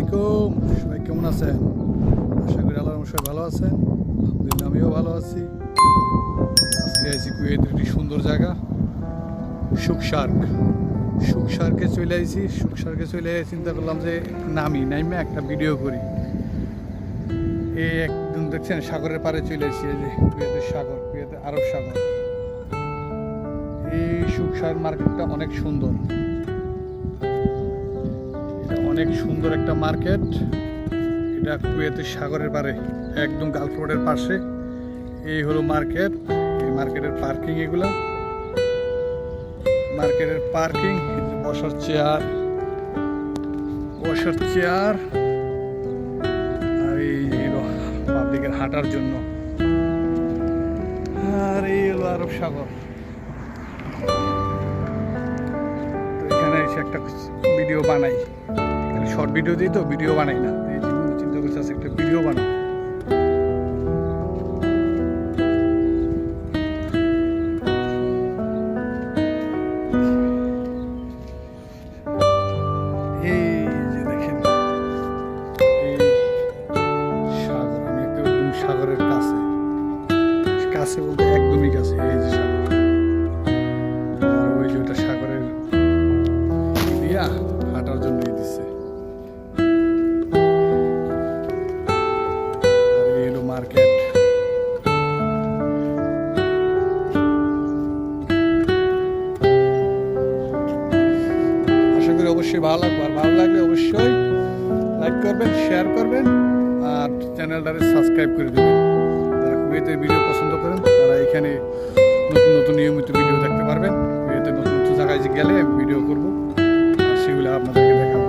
আলাইকুম। সবাই কেমন আছেন? আশা করি আল্লাহ সবাই ভালো আছেন। আলহামদুলিল্লাহ, আমিও ভালো আছি। আজকে আছি কুয়েতের একটি সুন্দর জায়গা সুকসার্ক সুকসার্কে চলে আইছি সুকসার্কে চলে আই চিন্তা করলাম যে নামি, নাইমে একটা ভিডিও করি। এই একদম দেখছেন সাগরের পাড়ে চলে আসি এই যে কুয়েতের সাগর, কুয়েতের আরব সাগর। এই সুকসার মার্কেটটা অনেক সুন্দর। অনেক সুন্দর একটা মার্কেট। এটা কুয়েতের সাগরের পারে একদম গালফ রোডের পাশে। এই হলো মার্কেট। এই মার্কেটের পার্কিং এগুলা। মার্কেটের পার্কিং বসার চেয়ার। বসার চেয়ার। আর এই পাবলিকের হাঁটার জন্য। আর এই হলো আরব সাগর। এখানে এসে একটা ভিডিও বানাই। শর্ট ভিডিও দিই তো ভিডিও বানাই না। এই জন্য চিন্তা করছি একটা ভিডিও বানাই। অবশ্যই ভালো লাগবে। আর ভালো লাগলে অবশ্যই লাইক করবেন শেয়ার করবেন, আর চ্যানেলটারে সাবস্ক্রাইব করে দেবেন। যারা কুয়েতের ভিডিও পছন্দ করেন, তারা এখানে নতুন নতুন নিয়মিত ভিডিও দেখতে পারবেন। কুয়েতে নতুন নতুন জায়গায় গেলে ভিডিও করব সেগুলো আপনাদেরকে দেখাবো।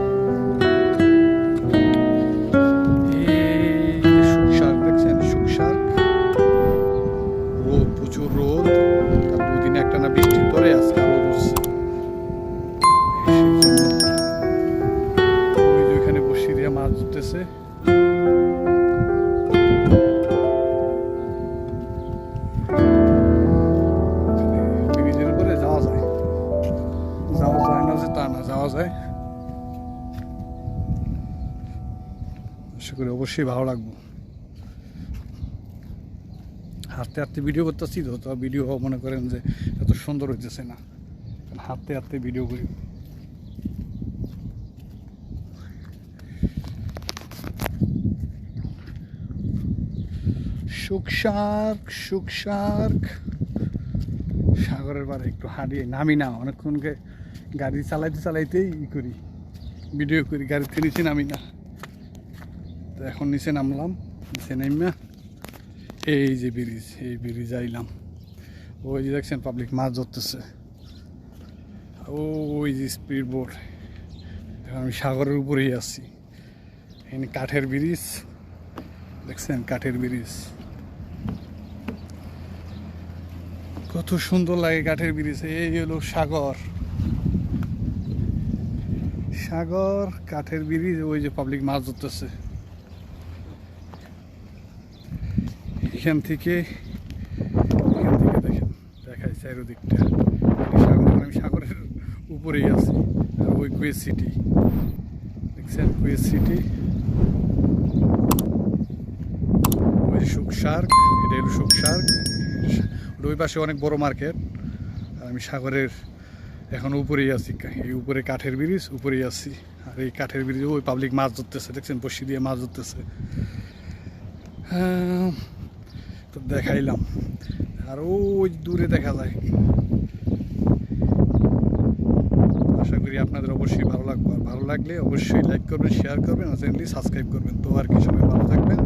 আশা করি অবশ্যই ভালো লাগবো। হাঁটতে হাঁটতে ভিডিও করতেছি তো তো ভিডিও মনে করেন যে এত সুন্দর হইতেছে না। হাঁটতে হাঁটতে ভিডিও করি। সুকসার্ক সুকসার্ক সাগরের পারে একটু হাঁটিয়ে নামি না, অনেকক্ষণকে গাড়ি চালাইতে চালাইতেই ই করি। ভিডিও করি, গাড়িতে নিচে নামি না। এখন নিচে নামলাম, নিচে নামা এই যে ব্রিজ, এই ব্রিজ আইলাম। ওই যে দেখছেন পাবলিক মাছ ধরতেছে। ওই যে স্পিড বোট আমি সাগরের উপরেই আছি। এখানে কাঠের ব্রিজ, দেখছেন কাঠের ব্রিজ। কত সুন্দর লাগে কাঠের ব্রিজ, এই হলো সাগর। সাগর, কাঠের ব্রিজ, ওই যে পাবলিক মাছ ধরতেছে। এখান থেকে এখান থেকে দেখেন দেখায় চারিদিকটা। সাগর, আমি সাগরের উপরেই আছি, আর ওই কুয়েত সিটি। দেখছেন, কুয়েত সিটি। ওই যে সুকসার্ক এটা হলো ওর ওই পাশে অনেক বড় মার্কেট। আর আমি সাগরের এখন উপরেই আছি এই উপরে কাঠের ব্রিজ, উপরেই আছি। আর এই কাঠের ব্রিজে ওই পাবলিক মাছ ধরতেছে, দেখছেন, বসি দিয়ে মাছ ধরতেছে। তো দেখাইলাম। আর ওই দূরে দেখা যায়। আশা করি আপনাদের অবশ্যই ভালো লাগবে। ভালো লাগলে অবশ্যই লাইক করবেন শেয়ার করবেন, আর চ্যানেলটি সাবস্ক্রাইব করবেন। তো আর কি, সবাই ভালো থাকবেন।